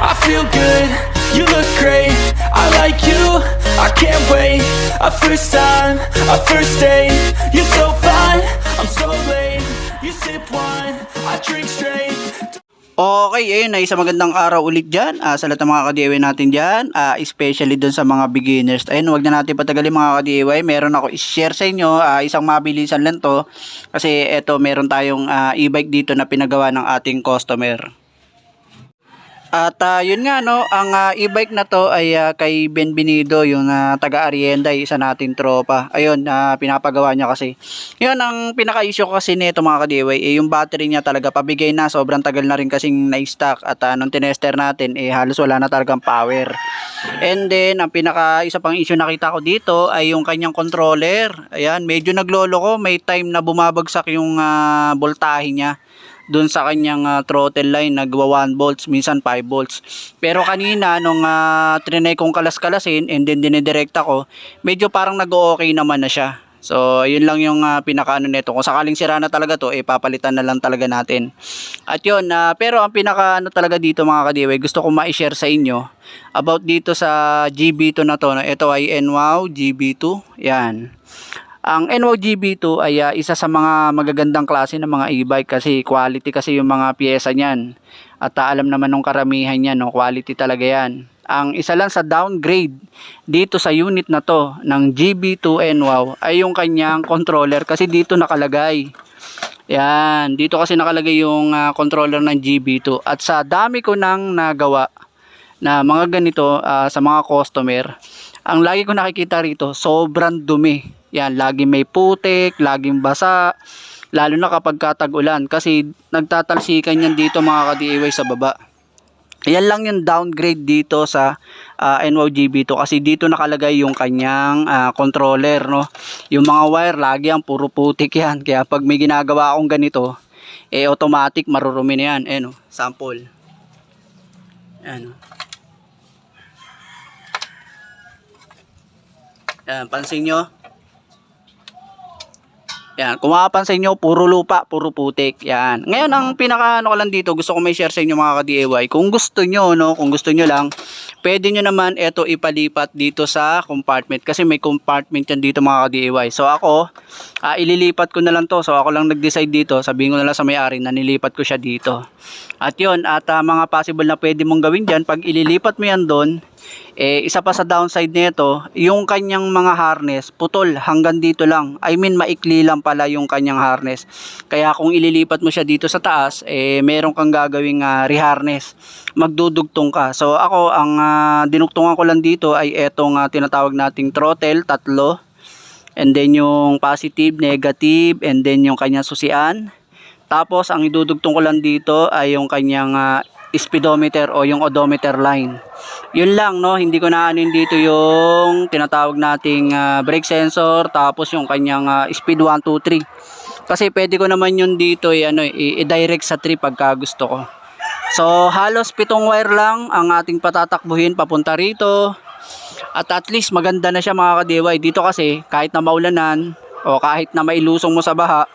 I feel good, you look great I like you, I can't wait A first time, a first date You're so fine, I'm so late You sip wine, I drink straight Okay, ayun, ay isang magandang araw ulit dyan ah, sa lahat ng mga ka-DIY natin dyan, ah, especially dun sa mga beginners. Ayun, wag na natin patagalin mga ka-DIY. Meron ako i-share sa inyo, ah, isang mabilisan lang to. Kasi eto, meron tayong ah, e-bike dito na pinagawa ng ating customer. At ah, yun nga no, ang ah, e-bike na to ay ah, kay Benvenido, yung ah, taga Arienda, isa nating tropa. Ayun, ah, pinapagawa niya kasi. Yun ang pinaka-issue kasi nito mga ka-DIY, eh, yung battery niya talaga pabigay na, sobrang tagal na rin kasing na-stock at ah, nung tinester natin, eh halos wala na talagang power. And then, ang pinaka isa pang issue nakita ko dito ay yung kanyang controller. Ayan, medyo naglolo ko, may time na bumabagsak yung ah, voltahe niya doon sa kanyang ah, throttle line nagwa 1 volts minsan 5 volts. Pero kanina nung uh, trinay kong kalas-kalasin and then dinidirekta ko medyo parang nag-okay naman na siya. So yun lang yung uh, pinakaano nito. Kung sakaling sira na talaga to eh papalitan na lang talaga natin. At yun ah, pero ang pinaka ano talaga dito mga kadiway gusto ko ma-share sa inyo about dito sa GB2 na to ito ay NWOW GB2 yan ang NWOW GB2 ay ah, isa sa mga magagandang klase ng mga e-bike kasi quality kasi yung mga piyesa niyan. At ah, alam naman ng karamihan niyan, no, quality talaga yan. Ang isa lang sa downgrade dito sa unit na to ng GB2 NWOW ay yung kanyang controller kasi dito nakalagay. Yan, dito kasi nakalagay yung ah, controller ng GB2 at sa dami ko nang nagawa na mga ganito ah, sa mga customer, ang lagi ko nakikita rito, sobrang dumi. Yan, lagi may putik, laging basa, lalo na kapag katag-ulan kasi nagtatalsikan yan dito mga ka-DIY sa baba. Yan lang yung downgrade dito sa uh, NWGB2 kasi dito nakalagay yung kanyang ah, controller no. Yung mga wire lagi ang puro putik yan. Kaya pag may ginagawa akong ganito, eh automatic marurumi na yan. Eh no, sample. Ayan. oh. Yan, pansin nyo. Yan, kung makapansin nyo, puro lupa, puro putik. Yan. Ngayon, ang pinaka ano ko lang dito, gusto ko may share sa inyo mga ka-DIY. Kung gusto nyo, no, kung gusto nyo lang, pwede nyo naman ito ipalipat dito sa compartment. Kasi may compartment yan dito mga ka-DIY. So ako, ah, ililipat ko na lang to. So ako lang nag-decide dito. Sabihin ko na lang sa may-ari na nilipat ko siya dito. At yun, at ah, mga possible na pwede mong gawin dyan, pag ililipat mo yan doon, eh, isa pa sa downside nito, yung kanyang mga harness, putol hanggang dito lang. I mean, maikli lang pala yung kanyang harness. Kaya kung ililipat mo siya dito sa taas, eh, meron kang gagawing uh, reharness. Magdudugtong ka. So, ako, ang ah, dinugtungan ko lang dito ay etong ah, tinatawag nating throttle, tatlo. And then yung positive, negative, and then yung kanyang susian. Tapos, ang idudugtong ko lang dito ay yung kanyang ah, speedometer o yung odometer line. Yun lang, no? Hindi ko na ano dito yung tinatawag nating ah, brake sensor, tapos yung kanyang ah, speed 1, 2, 3. Kasi pwede ko naman yun dito eh, ano, i- i-direct sa tree pagka gusto ko. So, halos pitong wire lang ang ating patatakbuhin papunta rito. At at least maganda na siya mga ka-DIY. Dito kasi kahit na maulanan o kahit na mailusong mo sa baha,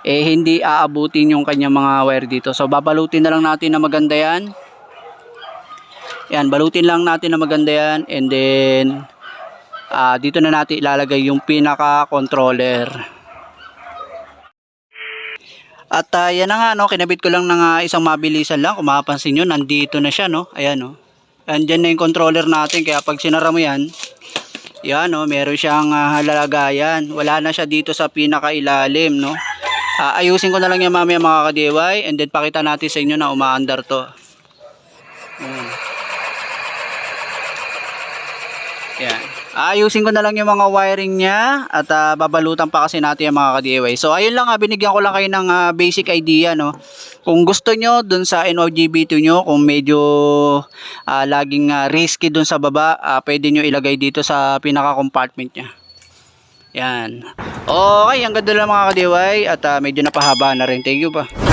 eh hindi aabutin yung kanyang mga wire dito. So babalutin na lang natin na maganda yan. Yan, balutin lang natin na maganda yan and then ah, dito na natin ilalagay yung pinaka controller. At ah, yan na nga no, kinabit ko lang ng ah, isang mabilisan lang. Kung mapapansin nyo, nandito na siya no. Ayan no. Andyan na yung controller natin kaya pag sinara mo yan, yan no, meron siyang uh, lalagayan. Wala na siya dito sa pinakailalim no. Ah, ayusin ko na lang yan mamaya mga ka-DIY and then pakita natin sa inyo na umaandar to. Yan. Ayusin ko na lang yung mga wiring niya at ah, babalutan pa kasi natin yung mga ka-DIY. So ayun lang, ah, binigyan ko lang kayo ng ah, basic idea no. Kung gusto nyo dun sa NOGB2 nyo, kung medyo ah, laging ah, risky dun sa baba, ah, pwede nyo ilagay dito sa pinaka compartment niya. Yan. Okay, ang ganda lang mga ka-DIY at ah, medyo napahaba na rin. Thank you pa.